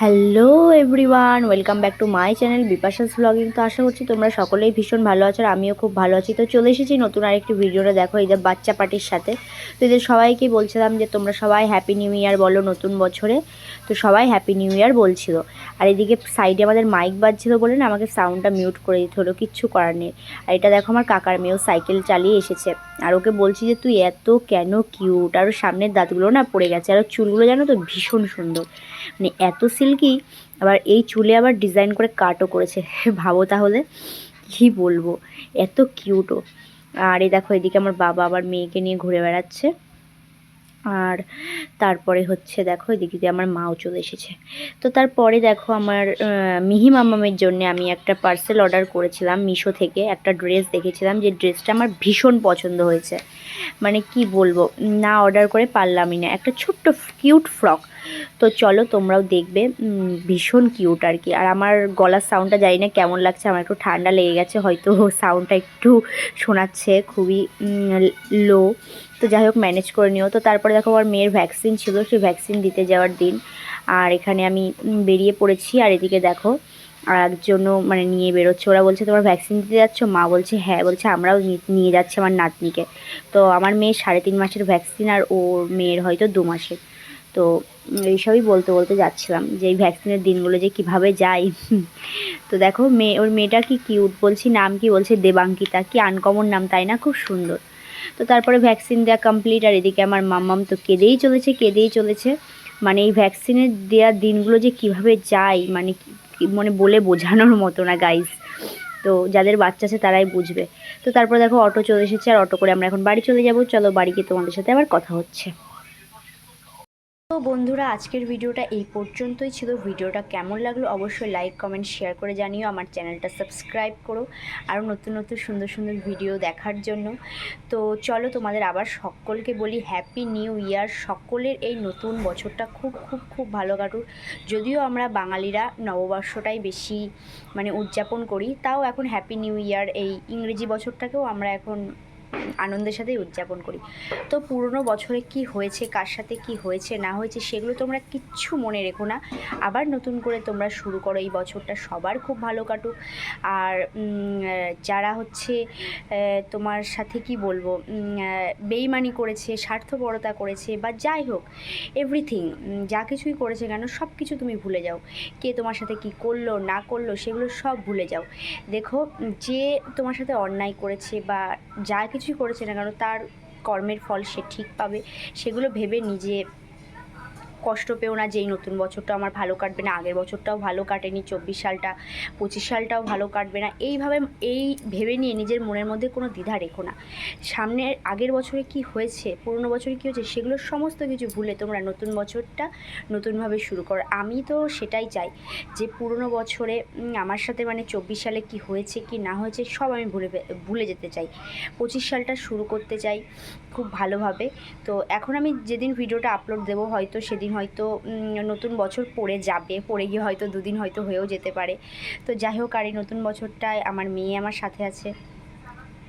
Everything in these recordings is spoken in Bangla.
Hello everyone, welcome back to my channel Bipasha's blogging. তো আশা করছি তোমরা সকলেই ভীষণ ভালো আছো আর আমিও খুব ভালো আছি। তো চলে এসেছি নতুন আরেকটি ভিডিওটা দেখো যে বাচ্চা পার্টির সাথে। তো এদের সবাইকে বলছিলাম যে তোমরা সবাই হ্যাপি নিউ ইয়ার বলো নতুন বছরে। তো সবাই হ্যাপি নিউ ইয়ার বলছিল। আর এদিকে সাইডে আমাদের মাইক বাজছিল বলে না আমাকে সাউন্ডটা মিউট করে দিতে হলো, কিচ্ছু করার নেই। আর এটা দেখো আমার কাকার মেয়েও সাইকেল চালিয়ে এসেছে। আর ওকে বলছি যে তুই এত কেন কিউট আর সামনের দাঁতগুলো না পড়ে গেছে। আর চুলগুলো জানো তো ভীষণ সুন্দর। মানে এত সিল্কি আবার এই চুলে আবার ডিজাইন করে কাটও করেছে। ভাবো তাহলে, কী বলব? এত কিউটও আর এই দেখো, এদিকে আমার বাবা আবার মেয়েকে নিয়ে ঘুরে বেড়াচ্ছে। আর তারপরে হচ্ছে দেখো, এদিকে দিয়ে আমার মাও চলে এসেছে। তো তারপরে দেখো আমার মিহি মামামের জন্য আমি একটা পার্সেল অর্ডার করেছিলাম মিশো থেকে। একটা ড্রেস দেখেছিলাম, যে ড্রেসটা আমার ভীষণ পছন্দ হয়েছে। মানে কি বলব? না অর্ডার করে পারলামই না। একটা ছোট্ট কিউট ফ্রক তো চলো তোমরাও দেখবে। ভীষণ কিউট আর কি। আর আমার গলার সাউন্ডটা জানি না কেমন লাগছে, আমার একটু ঠান্ডা লেগে গেছে, হয়তো সাউন্ডটা একটু শোনাচ্ছে, খুবই লো তো যাই হোক ম্যানেজ করে নিও। তো তারপরে দেখো, আমার মেয়ের ভ্যাকসিন ছিল, সেই ভ্যাকসিন দিতে যাওয়ার দিন। আর এখানে আমি বেরিয়ে পড়েছি। আর এদিকে দেখো আর একজনও মানে নিয়ে বেরোচ্ছে। ওরা বলছে, তোমার ভ্যাকসিন দিতে যাচ্ছ? মা বলছে হ্যাঁ। বলছে, আমরাও নিয়ে যাচ্ছি আমার নাতনিকে। তো আমার মেয়ে সাড়ে তিন মাসের ভ্যাকসিন আর ওর মেয়ের হয়তো দু মাসের। তো এইসবই বলতে বলতে যাচ্ছিলাম যে এই ভ্যাকসিনের দিনগুলো যে কীভাবে যাই। তো দেখো, মেয়ে, ওর মেয়েটা কি কিউট বলছি, নাম কি? বলছে দেবাঙ্কিতা। কি আনকমন নাম, তাই না? খুব সুন্দর। তো তারপরে ভ্যাকসিন দেওয়া কমপ্লিট আর এদিকে আমার মাম্মাম তো কেঁদেই চলেছে কেঁদেই চলেছে। মানে এই ভ্যাকসিনের দেওয়ার দিনগুলো যে কীভাবে যায় মানে মানে বলে বোঝানোর মতো না গাইস তো যাদের বাচ্চা আছে তারাই বুঝবে। তো তারপর দেখো, অটো চলে এসেছে আর অটো করে আমরা এখন বাড়ি চলে যাব। চলো বাড়ি গিয়ে তোমাদের সাথে আবার কথা হচ্ছে। তো বন্ধুরা, আজকের ভিডিওটা এই পর্যন্তই ছিল। ভিডিওটা কেমন লাগল অবশ্যই লাইক কমেন্ট শেয়ার করে জানিও। আমার চ্যানেলটা সাবস্ক্রাইব করো। আরও নতুন নতুন, সুন্দর সুন্দর ভিডিও দেখার জন্য। তো চলো তোমাদের আবার সকলকে বলি হ্যাপি নিউ ইয়ার সকলের এই নতুন বছরটা খুব খুব খুব ভালো কাটুক। যদিও আমরা বাঙালিরা নববর্ষটাই বেশি মানে উদযাপন করি, তাও এখন হ্যাপি নিউ ইয়ার এই ইংরেজি বছরটাকেও আমরা এখন আনন্দের সাথেই উদযাপন করি। তো পুরনো বছরে কি হয়েছে, কার সাথে কি হয়েছে, না হয়েছে, সেগুলো তোমরা কিচ্ছু মনে রেখো না। আবার নতুন করে তোমরা শুরু করো, এই বছরটা সবার খুব ভালো কাটুক। আর যারা হচ্ছে তোমার সাথে কি বলব বেইমানি করেছে, স্বার্থপরতা করেছে বা যাই হোক এভরিথিং যা কিছুই করেছে কেন সব কিছু তুমি ভুলে যাও। কে তোমার সাথে কি করল, না করল, সেগুলো সব ভুলে যাও। দেখো, যে তোমার সাথে অন্যায় করেছে বা যা কিছুই করেছে না কেন তার কর্মের ফল সে ঠিক পাবে সেগুলো ভেবে নিজে কষ্ট পেও না যে এই নতুন বছরটা আমার ভালো কাটবে না, আগের বছরটাও ভালো কাটেনি, চব্বিশ সালটা, পঁচিশ সালটাও ভালো কাটবে না, এইভাবে, এই ভেবে নিয়ে নিজের মনের মধ্যে কোনো দ্বিধা রেখো না। সামনের আগের বছরে কি হয়েছে, পুরনো বছরে কী হয়েছে, সেগুলো সমস্ত কিছু ভুলে তোমরা নতুন বছরটা নতুনভাবে শুরু করো। আমি তো সেটাই চাই যে পুরনো বছরে আমার সাথে মানে চব্বিশ সালে কি হয়েছে, কি না হয়েছে, সব আমি ভুলে ভুলে যেতে চাই। পঁচিশ সালটা শুরু করতে চাই খুব ভালোভাবে। তো এখন আমি যেদিন ভিডিওটা আপলোড দেবো, হয়তো সেদিন হয়তো নতুন বছর পড়ে যাবে, পড়ে গিয়ে হয়তো দুদিন হয়তো হয়েও যেতে পারে। তো যাই হোক, আর এই নতুন বছরটায় আমার মেয়ে আমার সাথে আছে।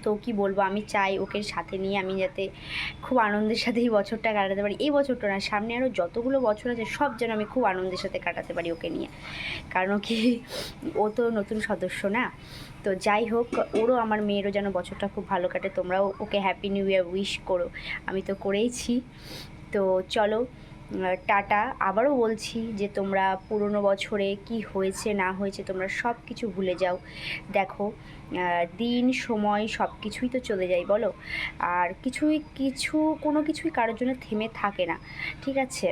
তো কি বলব, আমি চাই ওকে সাথে নিয়ে আমি যাতে খুব আনন্দের সাথে এই বছরটা কাটাতে পারি। এই বছরটা না, সামনে আরও যতগুলো বছর আছে, সব যেন আমি খুব আনন্দের সাথে কাটাতে পারি ওকে নিয়ে। কারণ কি, ও তো নতুন সদস্য না। তো যাই হোক, ওরও আমার মেয়েরও যেন বছরটা খুব ভালো কাটে। তোমরাও okay happy new year wish করো। আমি তো করেইছি। তো চলো টাটা। আবারও বলছি যে তোমরা পুরনো বছরে কি হয়েছে, না হয়েছে, তোমরা সব কিছু ভুলে যাও। দেখো দিন, সময় সব কিছুই তো চলে যায়, বলো? আর কিছুই, কিছু, কোনো কিছুই কারোর জন্য থেমে থাকে না, ঠিক আছে?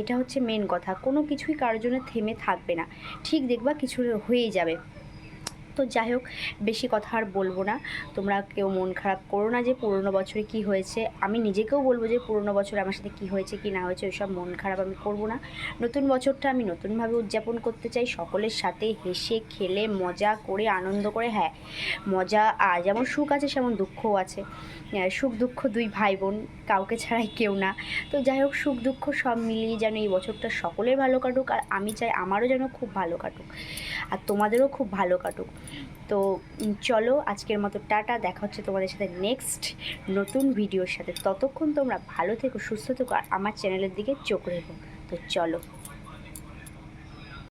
এটা হচ্ছে মেন কথা। কোনো কিছুই কারোর জন্য থেমে থাকবে না। ঠিক দেখবা, কিছু হয়েই যাবে। তো যাই হোক, বেশি কথা আর বলব না। তোমরা কেউ মন খারাপ করো না যে পুরনো বছরে কি হয়েছে। আমি নিজেকেও বলব যে পুরনো বছরে আমার সাথে কি হয়েছে, কি না হয়েছে, ওইসব মন খারাপ আমি করব না। নতুন বছরটা আমি নতুনভাবে উদযাপন করতে চাই, সকলের সাথে হেসে, খেলে, মজা করে, আনন্দ করে। হ্যাঁ মজা আর যেমন সুখ আছে, সেমন দুঃখও আছে। সুখ, দুঃখ দুই ভাই বোন কাউকে ছাড়াই কেউ না। তো যাই হোক, সুখ, দুঃখ সব মিলিয়ে যেন এই বছরটা সকলের ভালো কাটুক, আর আমি চাই আমারও যেন খুব ভালো কাটুক, আর তোমাদেরও খুব ভালো কাটুক। তো চলো, আজকের মতো টাটা, দেখা হচ্ছে তোমাদের সাথে নেক্সট নতুন ভিডিওর সাথে। ততক্ষণ তোমরা ভালো থেকো, সুস্থ থেকো, আর আমার চ্যানেলের দিকে চোখ রেখো। তো চলো।